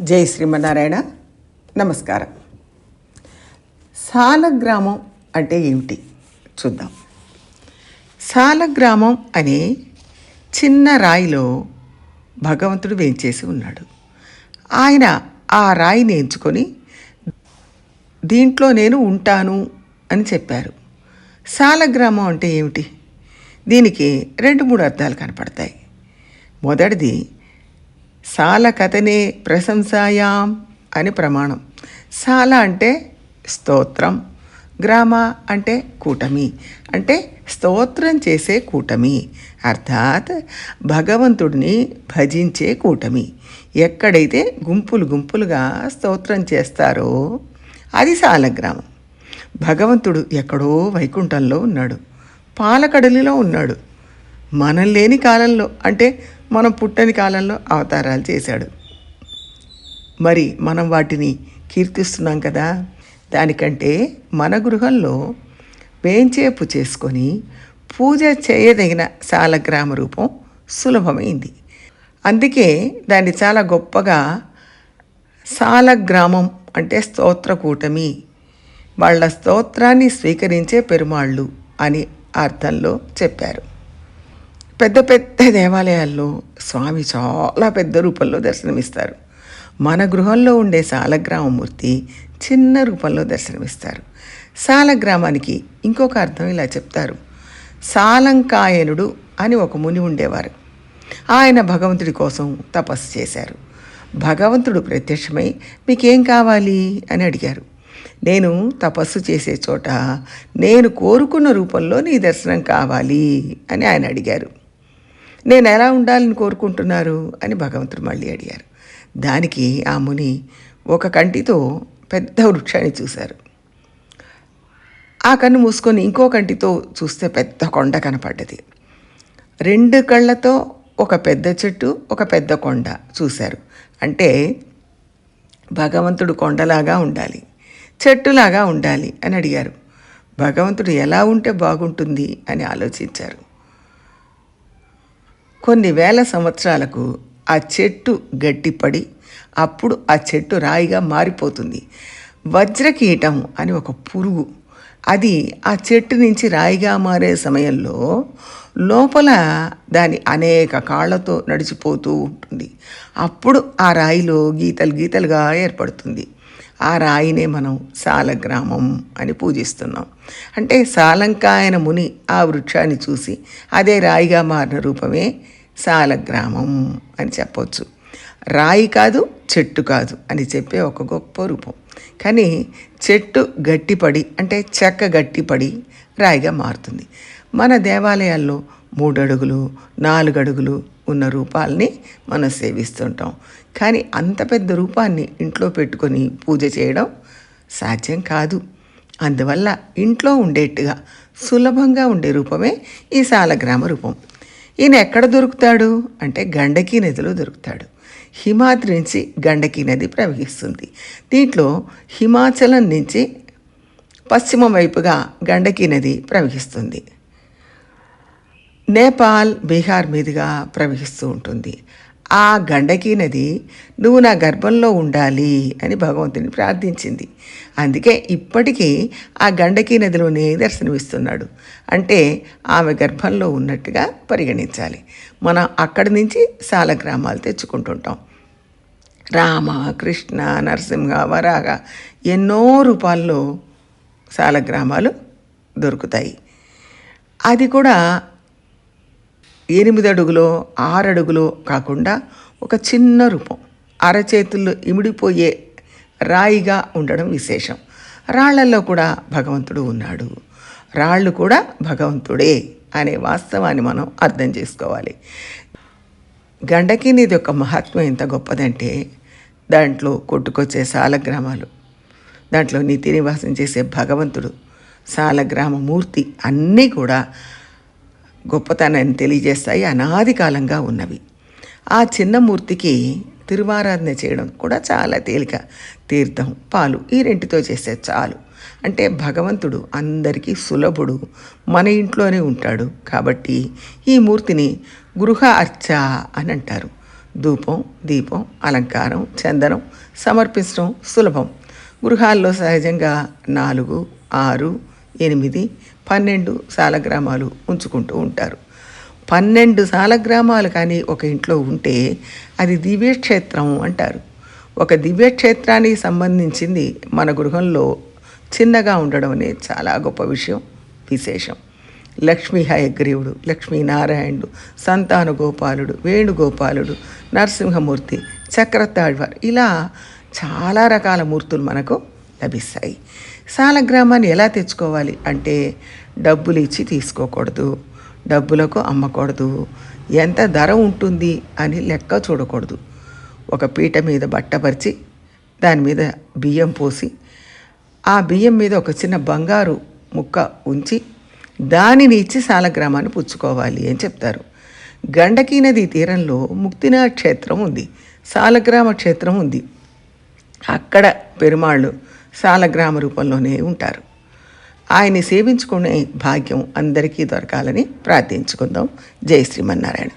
జై శ్రీమన్నారాయణ. నమస్కారం. సాలగ్రామం అంటే ఏమిటి? చూద్దాం. సాలగ్రామం అనే చిన్న రాయిలో భగవంతుడు వేంచేసి ఉన్నాడు. ఆయన ఆ రాయిని ఎంచుకొని దీంట్లో నేను ఉంటాను అని చెప్పారు. సాలగ్రామం అంటే ఏమిటి? దీనికి రెండు మూడు అర్థాలు కనపడతాయి. మొదటిది సాల కథనే ప్రశంసాయాం అని ప్రమాణం. సాల అంటే స్తోత్రం గ్రామ అంటే కూటమి అంటే స్తోత్రం చేసే కూటమి అర్థాత్ భగవంతుడిని భజించే కూటమి. ఎక్కడైతే గుంపులు గుంపులుగా స్తోత్రం చేస్తారో అది సాలగ్రామం భగవంతుడు ఎక్కడో వైకుంఠంలో ఉన్నాడు పాలకడలిలో ఉన్నాడు మనం లేని కాలంలో అంటే మనం పుట్టని కాలంలో అవతారాలు చేశాడు. మరి మనం వాటిని కీర్తిస్తున్నాం కదా? దానికంటే మన గృహంలో వేంచేపు చేసుకొని పూజ చేయదగిన సాలగ్రామ రూపం సులభమైంది. అందుకే దాన్ని చాలా గొప్పగా సాలగ్రామం అంటే స్తోత్ర కూటమి వాళ్ళ స్తోత్రాన్ని స్వీకరించే పెరుమాళ్ళు అని అర్థంలో చెప్పారు. పెద్ద పెద్ద దేవాలయాల్లో స్వామి చాలా పెద్ద రూపంలో దర్శనమిస్తారు. మన గృహంలో ఉండే సాలగ్రామమూర్తి చిన్న రూపంలో దర్శనమిస్తారు. సాలగ్రామానికి ఇంకొక అర్థం ఇలా చెప్తారు. సాలంకాయనుడు అని ఒక ముని ఉండేవారు. ఆయన భగవంతుడి కోసం తపస్సు చేశారు. భగవంతుడు ప్రత్యక్షమై మీకేం కావాలి? అని అడిగారు. నేను తపస్సు చేసే చోట నేను కోరుకున్న రూపంలో నీ దర్శనం కావాలి అని ఆయన అడిగారు. నేను ఎలా ఉండాలని కోరుకుంటున్నారు అని భగవంతుడు మళ్ళీ అడిగారు. దానికి ఆ ముని ఒక కంటితో పెద్ద వృక్షాన్ని చూశారు. ఆ కన్ను మూసుకొని ఇంకో కంటితో చూస్తే పెద్ద కొండ కనపడ్డది. రెండు కళ్ళతో ఒక పెద్ద చెట్టు ఒక పెద్ద కొండ చూశారు. అంటే భగవంతుడు కొండలాగా ఉండాలి చెట్టులాగా ఉండాలి అని అడిగారు. భగవంతుడు ఎలా ఉంటే బాగుంటుంది అని ఆలోచించారు. కొన్ని వేల సంవత్సరాలకు ఆ చెట్టు గట్టిపడి అప్పుడు ఆ చెట్టు రాయిగా మారిపోతుంది. వజ్రకీటం అని ఒక పురుగు. అది ఆ చెట్టు నుంచి రాయిగా మారే సమయంలో లోపల దాని అనేక కాళ్ళతో నడిచిపోతూ ఉంటుంది. అప్పుడు ఆ రాయిలో గీతలు గీతలుగా ఏర్పడుతుంది. ఆ రాయినే మనం సాలగ్రామం అని పూజిస్తున్నాం. అంటే సాలంకాయన ముని ఆ వృక్షాన్ని చూసి అదే రాయిగా మారిన రూపమే సాలగ్రామం అని చెప్పొచ్చు. రాయి కాదు చెట్టు కాదు అని చెప్పే ఒక గొప్ప రూపం. కానీ చెట్టు గట్టిపడి అంటే చెక్క గట్టిపడి రాయిగా మారుతుంది. మన దేవాలయాల్లో మూడు అడుగులు నాలుగు అడుగులు ఉన్న రూపాలని మనం సేవిస్తుంటాం. కానీ అంత పెద్ద రూపాన్ని ఇంట్లో పెట్టుకొని పూజ చేయడం సాధ్యం కాదు. అందువల్ల ఇంట్లో ఉండేట్టుగా సులభంగా ఉండే రూపమే ఈ సాలగ్రామ రూపం. ఈయన ఎక్కడ దొరుకుతాడు? అంటే గండకీ నదిలో దొరుకుతాడు. హిమాద్రి నుంచి గండకీ నది ప్రవహిస్తుంది. దీంట్లో హిమాచలం నుంచి పశ్చిమ వైపుగా గండకీ నది ప్రవహిస్తుంది. నేపాల్ బీహార్ మీదుగా ప్రవహిస్తూ ఉంటుంది. ఆ గండకీ నది నువ్వు నా గర్భంలో ఉండాలి అని భగవంతుని ప్రార్థించింది. అందుకే ఇప్పటికీ ఆ గండకీ నదిలోనే దర్శనమిస్తున్నాడు. అంటే ఆమె గర్భంలో ఉన్నట్టుగా పరిగణించాలి. మనం అక్కడి నుంచి సాలగ్రామాలు తెచ్చుకుంటుంటాం. రామ కృష్ణ నరసింహ వరాగ ఎన్నో రూపాల్లో సాలగ్రామాలు దొరుకుతాయి. అది కూడా ఎనిమిది అడుగులో ఆరు అడుగులో కాకుండా ఒక చిన్న రూపం. అరచేతుల్లో ఇమిడిపోయే రాయిగా ఉండడం విశేషం. రాళ్ళలో కూడా భగవంతుడు ఉన్నాడు. రాళ్ళు కూడా భగవంతుడే అనే వాస్తవాన్ని మనం అర్థం చేసుకోవాలి. గండకి నీది యొక్క మహత్వం ఎంత గొప్పదంటే దాంట్లో కొట్టుకొచ్చే సాలగ్రామాలు దాంట్లో నిత్య నివాసం చేసే భగవంతుడు సాలగ్రామ మూర్తి అన్నీ కూడా గొప్పతనాన్ని తెలియజేస్తాయి అనాది కాలంగా ఉన్నవి. ఆ చిన్న మూర్తికి తిరువారాధన చేయడం కూడా చాలా తేలిక. తీర్థం పాలు ఈ రెంటితో చేసే చాలు. అంటే భగవంతుడు అందరికీ సులభుడు. మన ఇంట్లోనే ఉంటాడు కాబట్టి ఈ మూర్తిని గృహ అర్చ అని అంటారు. ధూపం దీపం అలంకారం చందనం సమర్పించడం సులభం. గృహాల్లో సహజంగా నాలుగు ఆరు ఎనిమిది పన్నెండు సాలగ్రామాలు ఉంచుకుంటూ ఉంటారు. పన్నెండు సాలగ్రామాలు కానీ ఒక ఇంట్లో ఉంటే అది దివ్యక్షేత్రం అంటారు. ఒక దివ్యక్షేత్రానికి సంబంధించింది మన గృహంలో చిన్నగా ఉండడం అనేది చాలా గొప్ప విషయం విశేషం. లక్ష్మీ హయగ్రీవుడు లక్ష్మీనారాయణుడు సంతాన గోపాలుడు వేణుగోపాలుడు నరసింహమూర్తి చక్రతాழ்వార్ ఇలా చాలా రకాల మూర్తులు మనకు లభిస్తాయి. సాలగ్రామాన్ని ఎలా తెచ్చుకోవాలి అంటే డబ్బులు ఇచ్చి తీసుకోకూడదు డబ్బులకు అమ్మకూడదు ఎంత ధర ఉంటుంది అని లెక్క చూడకూడదు. ఒక పీట మీద బట్టపరిచి దాని మీద బియ్యం పోసి ఆ బియ్యం మీద ఒక చిన్న బంగారు ముక్క ఉంచి దానిని ఇచ్చి సాలగ్రామాన్ని పుచ్చుకోవాలి అని చెప్తారు. గండకీ నది తీరంలో ముక్తినాథ్ క్షేత్రం ఉంది సాలగ్రామ క్షేత్రం ఉంది. అక్కడ పెరుమాళ్ళు సాలగ్రామ రూపంలోనే ఉంటారు. ఆయన్ని సేవించుకునే భాగ్యం అందరికీ దొరకాలని ప్రార్థించుకుందాం. జై శ్రీమన్నారాయణ.